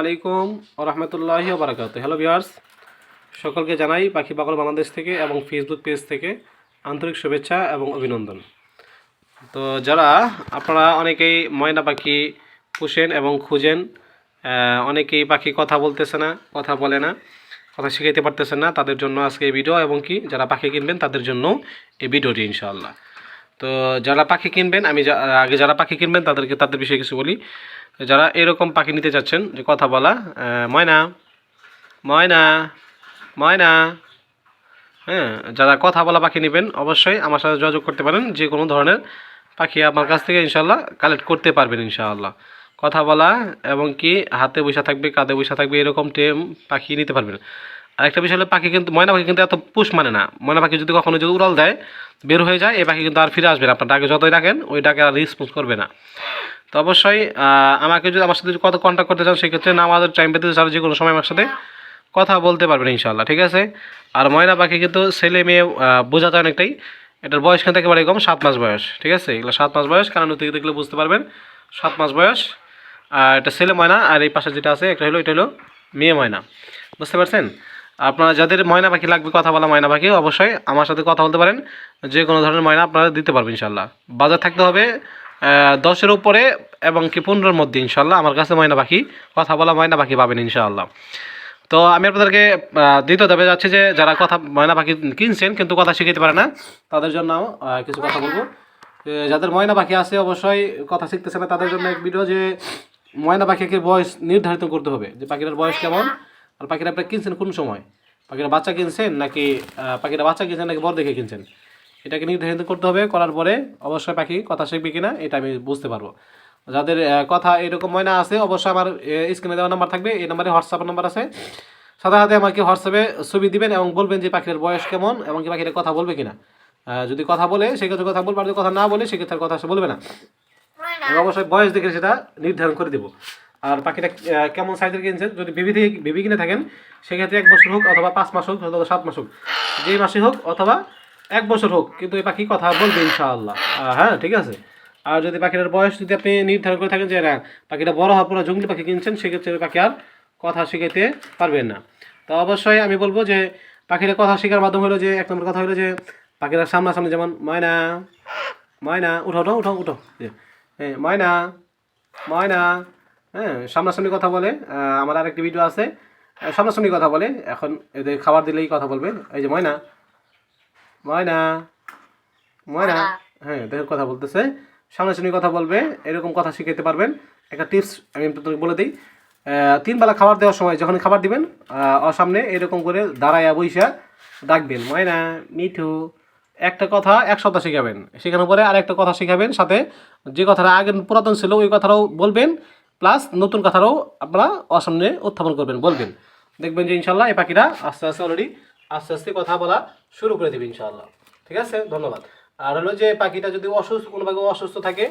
আলাইকুম রহমতুল্লাহি বারাকাত hello viewers সকলকে জানাই পাখি পাগল বাংলাদেশ থেকে এবং ফেসবুক পেজ থেকে আন্তরিক শুভেচ্ছা এবং অভিনন্দন। তো যারা, আপনারা অনেকেই ময়না পাখি পুষেন এবং খুঁজেন অনেকেই পাখি কথা বলতেছে না, কথা বলে না, কথা শিখাইতে পারতেছে না, তাদের জন্য আজকে এই ভিডিও এবং কি, যারা পাখি কিনবেন তাদের জন্য এই ভিডিওটি ইনশাআল্লাহ। তো যারা পাখি কিনবেন, আমি আগে যারা পাখি কিনবেন, তাদেরকে তাদের বিষয়ে কিছু বলি। যারা এরকম পাখি নিতে চাচ্ছেন, যে কথা বলা ময়না ময়না ময়না হ্যাঁ যারা কথা বলা পাখি নেবেন, অবশ্যই আমার সাথে যোগাযোগ করতে পারেন। যে কোনো ধরনের পাখি আমার কাছ থেকে ইনশাল্লাহ কালেক্ট করতে পারবেন ইনশাআল্লাহ। কথা বলা এবং কি হাতে বসে থাকবে, কাঁধে বসে থাকবে, এরকম টেম পাখি নিতে পারবেন। আরেকটা বিষয় হলো, পাখি কিন্তু ময়না পাখি কিন্তু এত পুষ মানে না। ময়না পাখি যদি কখনো যদি উড়াল দেয়, বের হয়ে যায়, এই পাখি কিন্তু আর ফিরে আসবে না। আপনার ডাকে যতই রাখেন ওই ডাকে আর রেসপন্স করবে না। তো অবশ্যই আমাকে যদি আমার সাথে কত কন্ট্যাক্ট করতে চান, সেক্ষেত্রে না আমাদের টাইম পেতে চান যে কোনো সময় আমার সাথে কথা বলতে পারবেন ইনশাল্লাহ ঠিক আছে? আর ময়না পাখি কিন্তু ছেলে মেয়ে বোঝা যায় অনেকটাই এটার বয়স কিন্তু একেবারে কম, সাত মাস বয়স, ঠিক আছে? এগুলো সাত মাস বয়স, কারণ থেকে দেখলে বুঝতে পারবেন, সাত মাস বয়স। আর এটা ছেলে ময়না, আর এই পাশে যেটা আছে, একটা হলো এটা হলো মেয়ে ময়না। বুঝতে পারছেন? আপনারা যাদের ময়না পাখি লাগবে কথা বলা ময়না পাখি, অবশ্যই আমার সাথে কথা বলতে পারেন। যে কোনো ধরনের ময়না আপনারা দিতে পারবেন ইনশাল্লাহ বাজার থাকতে হবে দশের উপরে এবং কি পনেরোর মধ্যে ইনশাল্লাহ আমার কাছে ময়না পাখি, কথা বলা ময়না পাখি পাবেন ইনশাআল্লাহ। তো আমি আপনাদেরকে দ্বিতীয় ধাপে যাচ্ছি যে যারা কথা, ময়না পাখি কিনছেন কিন্তু কথা শিখাইতে পারে না, তাদের জন্য কিছু কথা বলব। যাদের ময়না পাখি আছে, অবশ্যই কথা শিখতেছে না, তাদের জন্য এক ভিডিও যে ময়না পাখিকে বয়স নির্ধারিত করতে হবে, যে পাখিটার বয়স কেমন। আর পাখিটা আপনি কিনছেন কোন সময়? পাখিরা বাচ্চা কিনছেন নাকি পাখিরা বাচ্চা কিনছেন নাকি বড় দেখে কিনছেন? এটাকে নির্ধারিত করতে হবে করার পরে অবশ্যই পাখি কথা শিখবে কিনা এটা আমি বুঝতে পারব। যাদের কথা এরকম ময়না আছে অবশ্যই আমার স্ক্রিনে দেওয়া নাম্বার থাকবে এই নাম্বারে হোয়াটসঅ্যাপ নাম্বার আছে। সাথে সাথে আমাকে হোয়াটসঅ্যাপে ছবি দিবেন এবং বলবেন যে পাখির বয়স কেমন এবং কি পাখিটা কথা বলবে কিনা। যদি কথা বলে সেক্ষেত্রে কথা বলবে আর যদি কথা না বলে সেক্ষেত্রে কথা সে বলবে না। অবশ্যই বয়স দেখে সেটা নির্ধারণ করে দেবো। আর পাখিটা কেমন সাইজের কিনছেন? যদি বেবি থেকে, বেবি কিনে থাকেন, সেক্ষেত্রে এক বছর হোক অথবা পাঁচ মাস হোক, অথবা সাত মাস হোক যেই মাসে হোক অথবা এক বছর হোক, কিন্তু এই পাখি কথা বলবে ইনশাআল্লাহ। হ্যাঁ ঠিক আছে? আর যদি পাখিটার বয়স যদি আপনি নির্ধারণ করে থাকেন যে, না, পাখিটা বড় হওয়ার পর জঙ্গলি পাখি কিনছেন, সেক্ষেত্রে ওই পাখি আর কথা শিখাইতে পারবেন না। তো অবশ্যই আমি বলব যে, পাখিটা কথা শেখার মাধ্যম হলো যে, এক নম্বর কথা হলো যে পাখিরা সামনাসামনি যেমন, ময়না ময়না, উঠো উঠো উঠো উঠো। হ্যাঁ ময়না ময়না হ্যাঁ সামনাসামনি কথা বলে। আমার আরেকটি ভিডিও আছে। সামনাসামনি কথা বলে। এখন এদের খাবার দিলেই কথা বলবে। এই যে ময়না। ময়না। ময়না। হ্যাঁ দেখের কথা বলতেছে। সামনাসামনি কথা বলবে। এরকম কথা শিখাইতে পারবেন। একটা টিপস আমি আপনাদের বলে দিই। আহ, তিন বেলা খাবার দেওয়ার সময় যখন খাবার দিবেন ওর সামনে এরকম করে দাঁড়াইয়া বইসা ডাকবেন ময়না মিঠু একটা কথা এক সপ্তাহ শেখাবেন। শেখানোর পরে আরেকটা কথা শেখাবেন। সাথে যে কথাটা আগে পুরাতন ছিল ওই কথাটাও বলবেন। প্লাস নতুন কথাটাও আপনারা ওর সামনে উত্থাপন করবেন, বলবেন। দেখবেন যে ইনশাল্লাহ এই পাখিরা আস্তে আস্তে অলরেডি আস্তে আস্তে কথা বলা শুরু করে দেবে ইনশাল্লাহ ঠিক আছে? ধন্যবাদ। আর হলো যে পাখিটা যদি অসুস্থ, কোনো পাখি অসুস্থ থাকে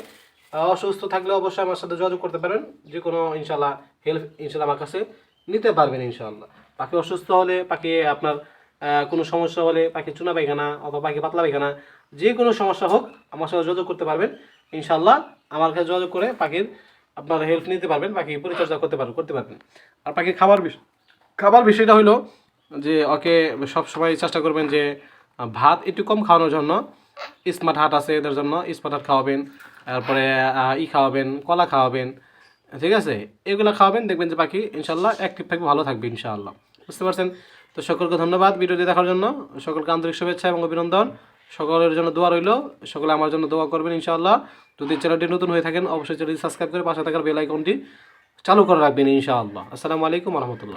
অসুস্থ থাকলে অবশ্যই আমার সাথে যোগাযোগ করতে পারেন। যে কোনো ইনশাল্লাহ হেল্প ইনশাল্লাহ আমার কাছে নিতে পারবেন ইনশাল্লাহ পাখি অসুস্থ হলে, পাখি আপনার কোনো সমস্যা হলে পাখি চুনা পায়খানা অথবা পাখি পাতলা পায়খানা, যে কোনো সমস্যা হোক আমার সাথে যোগাযোগ করতে পারবেন। ইনশাল্লাহ আমার কাছে যোগাযোগ করে পাখির আপনার হেল্প নিতে পারবেন পাখি পরিচর্যা করতে পারবেন করতে পারবেন। আর পাখির খাবার বিষয়, খাবার বিষয়টা হলো যে ওকে সব সময় চেষ্টা করবেন যে ভাত একটু কম খাওয়ানোর জন্য স্মার্ট হাট আছে এদের জন্য স্মার্ট হাট খাওয়াবেন, তারপরে ই খাওয়াবেন, কলা খাওয়াবেন, ঠিক আছে? এগুলো খাওয়াবেন, দেখবেন যে পাখি ইনশাল্লাহ অ্যাক্টিভ থাকবে, ভালো থাকবে ইনশাআল্লাহ। বুঝতে পারছেন? তো সকলকে ধন্যবাদ ভিডিওটি দেখার জন্য। সকলকে আন্তরিক শুভেচ্ছা এবং অভিনন্দন। সকলের জন্য দোয়া রইল। সকলে আমার জন্য দোয়া করবেন ইনশাআল্লাহ। যদি চ্যানেলটি নতুন হয়ে থাকেন, অবশ্যই চ্যানেলটি সাবস্ক্রাইব করে পাশে থাকার বেল আইকনটি চালু করে রাখবেন ইনশাআল্লাহ। আসসালামু আলাইকুম রহমতুল্লাহ।